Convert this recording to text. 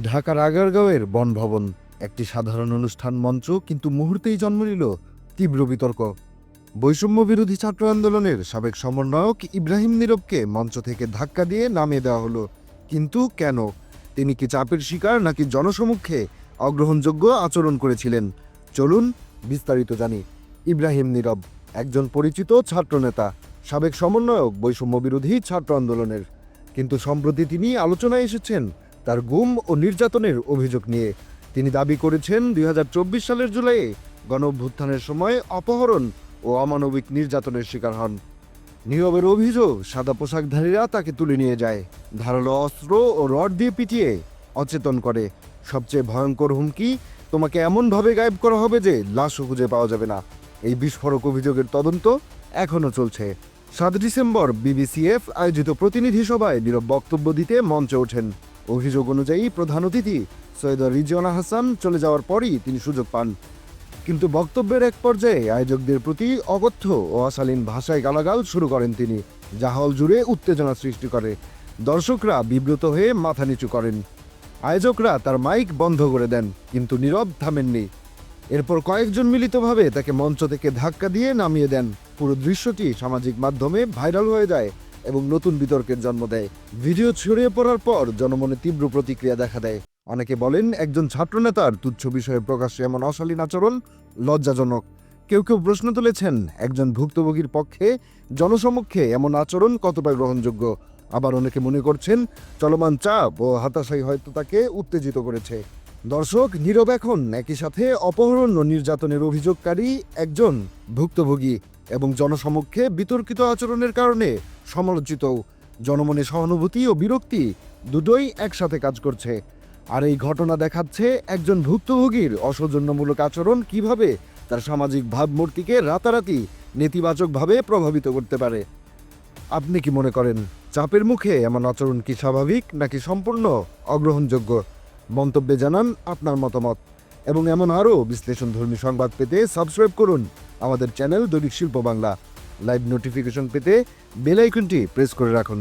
ঢাকার আগারগাঁওয়ের বনভবন, একটি সাধারণ অনুষ্ঠান মঞ্চ কিন্তু মুহূর্তেই জন্ম নিল তীব্র বিতর্ক। বৈষম্য বিরোধী ছাত্র আন্দোলনের সাবেক সমন্বয়ক ইব্রাহিম নীরবকে মঞ্চ থেকে ধাক্কা দিয়ে নামিয়ে দেওয়া হলো। কিন্তু কেন? তিনি কি চাপের শিকার নাকি জনসমক্ষে অগ্রহণযোগ্য আচরণ করেছিলেন? চলুন বিস্তারিত জানি। ইব্রাহিম নীরব, একজন পরিচিত ছাত্রনেতা, সাবেক সমন্বয়ক বৈষম্য বিরোধী ছাত্র আন্দোলনের। কিন্তু সম্প্রতি তিনি আলোচনায় এসেছেন তার গুম ও নির্যাতনের অভিযোগ নিয়ে। তিনি দাবি করেছেন, দুই হাজার চব্বিশ সালের জুলাইয়ে গণ অভ্যুত্থানের সময় অপহরণ ও অমানবিক নির্যাতনের শিকার হন। নীরবের অভিযোগ, সাদা পোশাকধারীরা তাকে তুলে নিয়ে যায়। ধারালো অস্ত্র ও রড দিয়ে পিটিয়ে অচেতন করে। সবচেয়ে ভয়ঙ্কর হুমকি, তোমাকে এমনভাবে গায়েব করা হবে যে লাশও খুঁজে পাওয়া যাবে না। এই বিস্ফোরক অভিযোগের তদন্ত এখনও চলছে। সাত ডিসেম্বর বিবিসিএফ আয়োজিত প্রতিনিধি সভায় নীরব বক্তব্য দিতে মঞ্চে ওঠেন। অভিযোগ অনুযায়ী প্রধান অতিথি সৈয়দ রিজওয়ানা হাসান চলে যাওয়ার পরই তিনি সুযোগ পান। কিন্তু বক্তব্যের এক পর্যায়ে আয়োজকদের প্রতি অগথ্য ও অশালীন ভাষায় গালাগাল শুরু করেন তিনি, যা হল জুড়ে উত্তেজনা সৃষ্টি করে। দর্শকরা বিব্রত হয়ে মাথা নিচু করেন। আয়োজকরা তার মাইক বন্ধ করে দেন, কিন্তু নীরব থামেননি। এরপর কয়েকজন মিলিতভাবে তাকে মঞ্চ থেকে ধাক্কা দিয়ে নামিয়ে দেন। পুরো দৃশ্যটি সামাজিক মাধ্যমে ভাইরাল হয়ে যায়। এবং নতুন বিতর্কের জন্ম দেয়। ভিডিও ছড়িয়ে পড়ার পর জনমনে তীব্র প্রতিক্রিয়া দেখা দেয়। অনেকে বলেন, একজন ছাত্রনেতার তুচ্ছ বিষয়ে প্রকাশ্যে এমন অশালীন আচরণ লজ্জাজনক। কেউ কেউ প্রশ্ন তুলেছেন, একজন ভুক্তভোগীর পক্ষে জনসমক্ষে এমন আচরণ কতটা গ্রহণযোগ্য? আবার অনেকে মনে করছেন, চলমান চাপ ও হতাশাই হয়তো তাকে উত্তেজিত করেছে। দর্শক, নীরব এখন। একই সাথে অপহরণ ও নির্যাতনের অভিযোগকারী একজন ভুক্তভোগী এবং জনসমক্ষে বিতর্কিত আচরণের কারণে সমালোচিত। জনমনে সহানুভূতি ও বিরক্তি দুটোই একসাথে কাজ করছে। আর এই ঘটনা দেখাচ্ছে একজন ভুক্তভোগীর অসৌজন্যমূলক আচরণ কীভাবে তার সামাজিক ভাবমূর্তিকে রাতারাতি নেতিবাচকভাবে প্রভাবিত করতে পারে। আপনি কি মনে করেন, চাপের মুখে এমন আচরণ কি স্বাভাবিক নাকি সম্পূর্ণ অগ্রহণযোগ্য? মন্তব্যে জানান আপনার মতামত। এবং এমন আরও বিশ্লেষণধর্মী সংবাদ পেতে সাবস্ক্রাইব করুন আমাদের channel Dainik Shilpa Bangla. Live notification পেতে বেল আইকনটি প্রেস করে রাখুন।